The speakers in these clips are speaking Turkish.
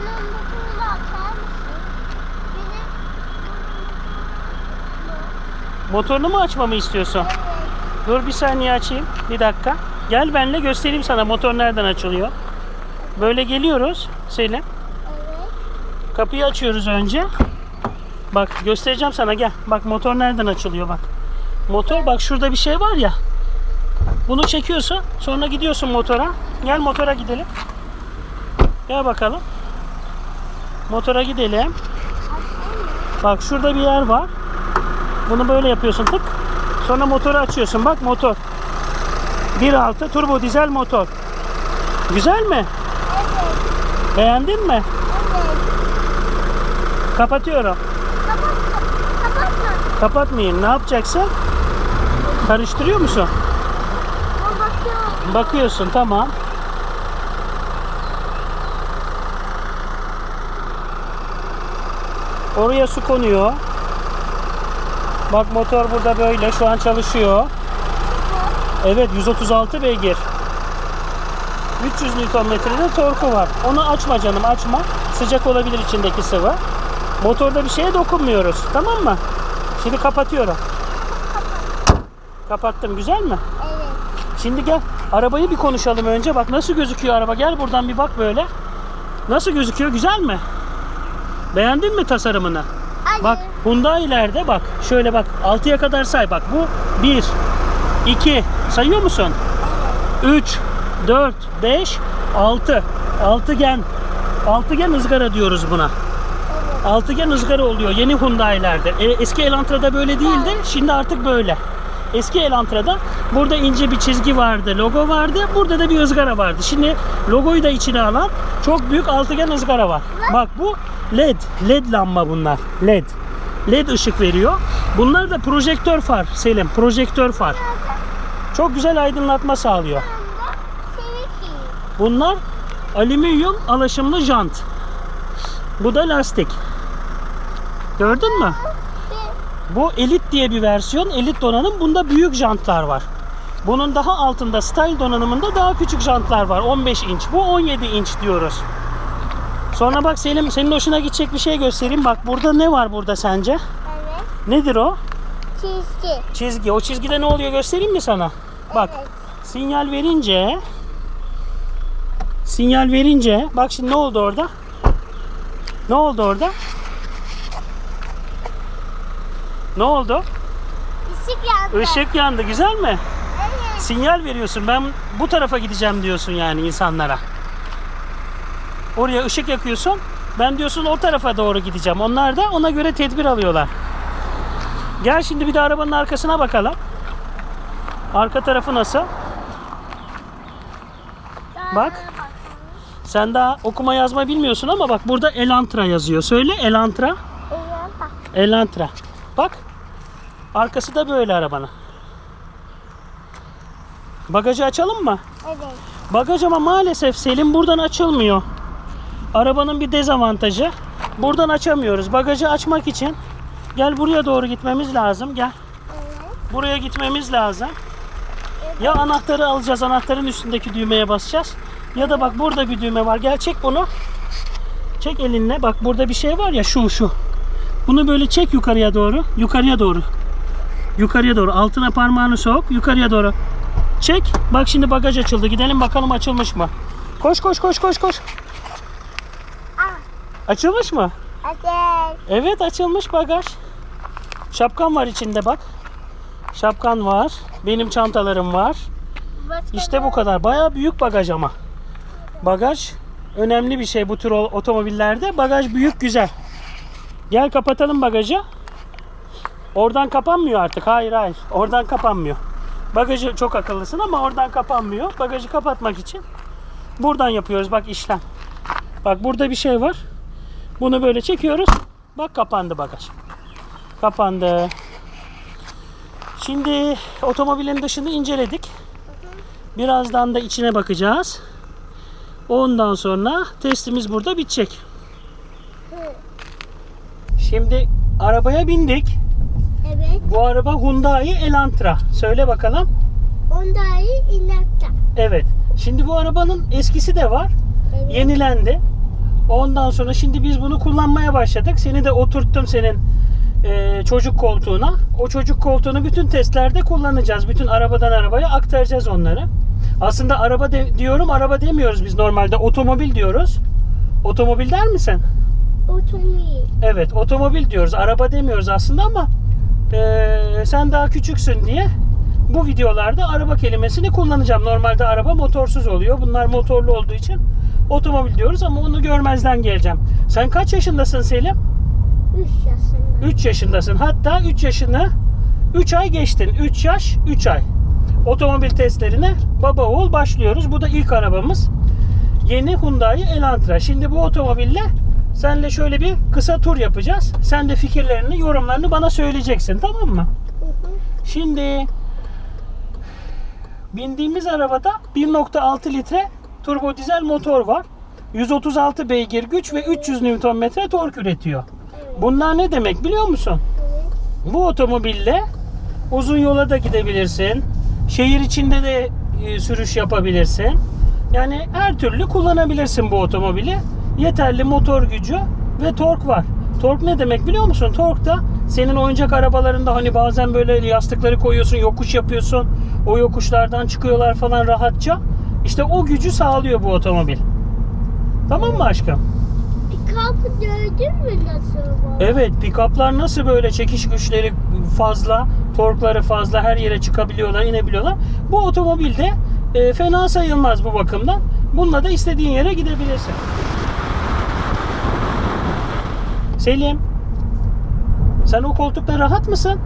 Motorunu açar mısın? Benim Motorunu mu açmamı istiyorsun? Evet. Dur bir saniye açayım. Bir dakika. Gel benimle göstereyim sana motor nereden açılıyor. Böyle geliyoruz Selim. Evet. Kapıyı açıyoruz önce. Bak göstereceğim sana gel. Bak motor nereden açılıyor bak. Motor bak şurada bir şey var ya. Bunu çekiyorsun. Sonra gidiyorsun motora. Gel motora gidelim. Gel bakalım. Motora gidelim. Bak şurada bir yer var. Bunu böyle yapıyorsun tık. Sonra motoru açıyorsun. Bak motor. 1.6 turbo dizel motor. Güzel mi? Evet. Beğendin mi? Evet. Kapatıyorum. Kapatma. Kapatma. Kapatmayayım. Ne yapacaksın? Karıştırıyor musun? O bakıyor. Bakıyorsun tamam. Oraya su konuyor. Bak motor burada böyle şu an çalışıyor. Evet 136 beygir. 300 Nm'de torku var. Onu açma canım açma. Sıcak olabilir içindeki sıvı. Motorda bir şeye dokunmuyoruz. Tamam mı? Şimdi kapatıyorum. Kapattım. Güzel mi? Evet. Şimdi gel arabayı bir konuşalım önce. Bak nasıl gözüküyor araba. Gel buradan bir bak böyle. Nasıl gözüküyor? Güzel mi? Beğendin mi tasarımını? Hayır. Bak Hyundai'lerde bak. Şöyle bak. 6'ya kadar say bak. Bu 1 2 sayıyor musun? 3 4 5 6 altıgen altıgen ızgara diyoruz buna. Altıgen ızgara oluyor yeni Hyundai'lerde. E, eski Elantra'da böyle değildi. Şimdi artık böyle. Eski Elantra'da burada ince bir çizgi vardı, logo vardı. Burada da bir ızgara vardı. Şimdi logoyu da içine alan çok büyük altıgen ızgara var. Bak bu LED. LED lamba bunlar. LED. LED ışık veriyor. Bunlar da projektör far Selim. Projektör far. Çok güzel aydınlatma sağlıyor. Bunlar alüminyum alaşımlı jant. Bu da lastik. Gördün mü? Bu elit diye bir versiyon. Elit donanım. Bunda büyük jantlar var. Bunun daha altında style donanımında daha küçük jantlar var. 15 inç. Bu 17 inç diyoruz. Sonra bak Selim senin hoşuna gidecek bir şey göstereyim. Bak burada ne var burada sence? Evet. Nedir o? Çizgi. Çizgi. O çizgide ne oluyor göstereyim mi sana? Bak Evet. sinyal verince sinyal verince bak şimdi ne oldu orada? Ne oldu orada? Ne oldu? Işık yandı. Işık yandı. Güzel mi? Evet. Sinyal veriyorsun. Ben bu tarafa gideceğim diyorsun yani insanlara. Oraya ışık yakıyorsun. Ben diyorsun o tarafa doğru gideceğim. Onlar da ona göre tedbir alıyorlar. Gel şimdi bir de arabanın arkasına bakalım. Arka tarafı nasıl? Bak. Sen daha okuma yazma bilmiyorsun ama bak burada Elantra yazıyor. Söyle Elantra. Bak. Elantra. Bak. Arkası da böyle arabanın. Bagajı açalım mı? Evet. Bagaj ama maalesef Selim buradan açılmıyor. Arabanın bir dezavantajı. Buradan açamıyoruz. Bagajı açmak için gel buraya doğru gitmemiz lazım. Gel. Evet. Buraya gitmemiz lazım. Ya anahtarı alacağız. Anahtarın üstündeki düğmeye basacağız. Ya da bak burada bir düğme var. Gel çek bunu. Çek elinle. Bak burada bir şey var ya şu şu. Bunu böyle çek yukarıya doğru. Yukarıya doğru. Yukarıya doğru. Altına parmağını sok. Yukarıya doğru. Çek. Bak şimdi bagaj açıldı. Gidelim bakalım açılmış mı? Koş koş koş koş koş. Açılmış mı? Evet. Evet açılmış bagaj. Şapkan var içinde bak. Şapkan var. Benim çantalarım var. Başka İşte bu kadar. Bayağı büyük bagaj ama. Bagaj önemli bir şey bu tür otomobillerde. Bagaj büyük güzel. Gel kapatalım bagajı. Oradan kapanmıyor artık. Hayır hayır. Oradan kapanmıyor. Bagajı çok akıllısın ama oradan kapanmıyor. Bagajı kapatmak için buradan yapıyoruz. Bak işlem. Bak burada bir şey var. Bunu böyle çekiyoruz. Bak kapandı bagaj. Kapandı. Şimdi otomobilin dışını inceledik. Birazdan da içine bakacağız. Ondan sonra testimiz burada bitecek. Şimdi arabaya bindik. Evet. Bu araba Hyundai Elantra. Söyle bakalım. Ondayı inatla. Evet. Şimdi bu arabanın eskisi de var. Evet. Yenilendi. Ondan sonra şimdi biz bunu kullanmaya başladık. Seni de oturttum senin e, çocuk koltuğuna. O çocuk koltuğunu bütün testlerde kullanacağız. Bütün arabadan arabaya aktaracağız onları. Aslında araba de- diyorum, araba demiyoruz biz normalde. Otomobil diyoruz. Otomobil der misin? Otomobil. Evet, otomobil diyoruz. Araba demiyoruz aslında ama e, sen daha küçüksün diye bu videolarda araba kelimesini kullanacağım. Normalde araba motorsuz oluyor. Bunlar motorlu olduğu için otomobil diyoruz ama onu görmezden geleceğim. Sen kaç yaşındasın Selim? 3 yaşında. 3 yaşındasın. Hatta 3 yaşını 3 ay geçtin. 3 yaş 3 ay. Otomobil testlerine baba oğul başlıyoruz. Bu da ilk arabamız. Yeni Hyundai Elantra. Şimdi bu otomobille senle şöyle bir kısa tur yapacağız. Sen de fikirlerini, yorumlarını bana söyleyeceksin. Tamam mı? Şimdi bindiğimiz arabada 1.6 litre turbo dizel motor var. 136 beygir güç ve 300 Nm tork üretiyor. Bunlar ne demek biliyor musun? Bu otomobille uzun yola da gidebilirsin. Şehir içinde de e, sürüş yapabilirsin. Yani her türlü kullanabilirsin bu otomobili. Yeterli motor gücü ve tork var. Tork ne demek biliyor musun? Tork da senin oyuncak arabalarında hani bazen böyle yastıkları koyuyorsun, yokuş yapıyorsun. O yokuşlardan çıkıyorlar falan rahatça. İşte o gücü sağlıyor bu otomobil. Tamam mı aşkım? Pikapı gördün mü nasıl var? Evet, pick-up'lar nasıl böyle çekiş güçleri fazla, torkları fazla, her yere çıkabiliyorlar, inebiliyorlar. Bu otomobil de e, fena sayılmaz bu bakımdan. Bununla da istediğin yere gidebilirsin. Selim, sen o koltukta rahat mısın?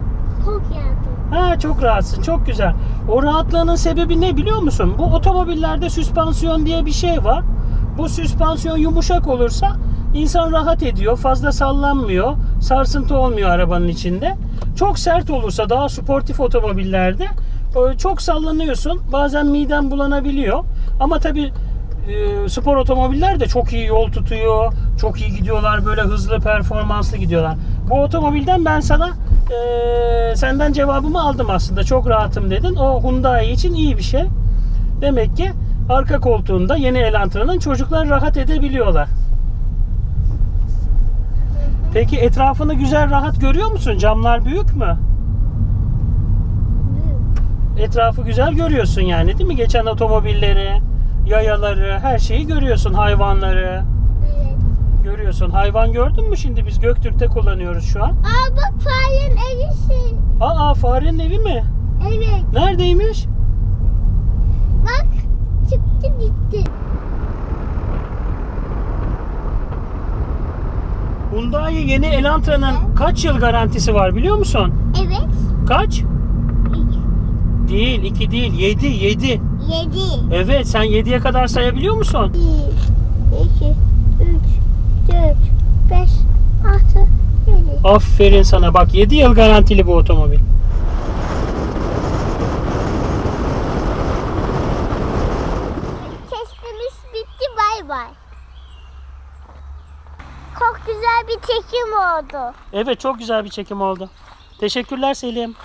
Çok yardım. Ha çok rahatsın, çok güzel. O rahatlığının sebebi ne biliyor musun? Bu otomobillerde süspansiyon diye bir şey var. Bu süspansiyon yumuşak olursa insan rahat ediyor, fazla sallanmıyor, sarsıntı olmuyor arabanın içinde. Çok sert olursa daha sportif otomobillerde e, çok sallanıyorsun. Bazen miden bulanabiliyor. Ama tabii e, spor otomobiller de çok iyi yol tutuyor. Çok iyi gidiyorlar. Böyle hızlı performanslı gidiyorlar. Bu otomobilden ben sana e, senden cevabımı aldım aslında. Çok rahatım dedin. O Hyundai için iyi bir şey. Demek ki arka koltuğunda yeni Elantra'nın çocuklar rahat edebiliyorlar. Peki etrafını güzel rahat görüyor musun? Camlar büyük mü? Etrafı güzel görüyorsun yani değil mi? Geçen otomobilleri, yayaları, her şeyi görüyorsun. Hayvanları Evet. görüyorsun. Hayvan gördün mü şimdi biz Göktürk'te kullanıyoruz şu an. Aa bak farenin evisi. Aa farenin evi mi? Evet. Neredeymiş? Bak çıktı gitti. Hyundai yeni Elantra'nın kaç yıl garantisi var biliyor musun? Evet. Kaç? İki. Değil, 2 değil, 7, 7. Yedi. Evet, sen 7'ye kadar sayabiliyor musun? Bir, iki, üç, dört, beş, altı, yedi. Aferin sana bak 7 yıl garantili bu otomobil. Testimiz bitti bay bay. Çok güzel bir çekim oldu. Evet çok güzel bir çekim oldu. Teşekkürler Selim.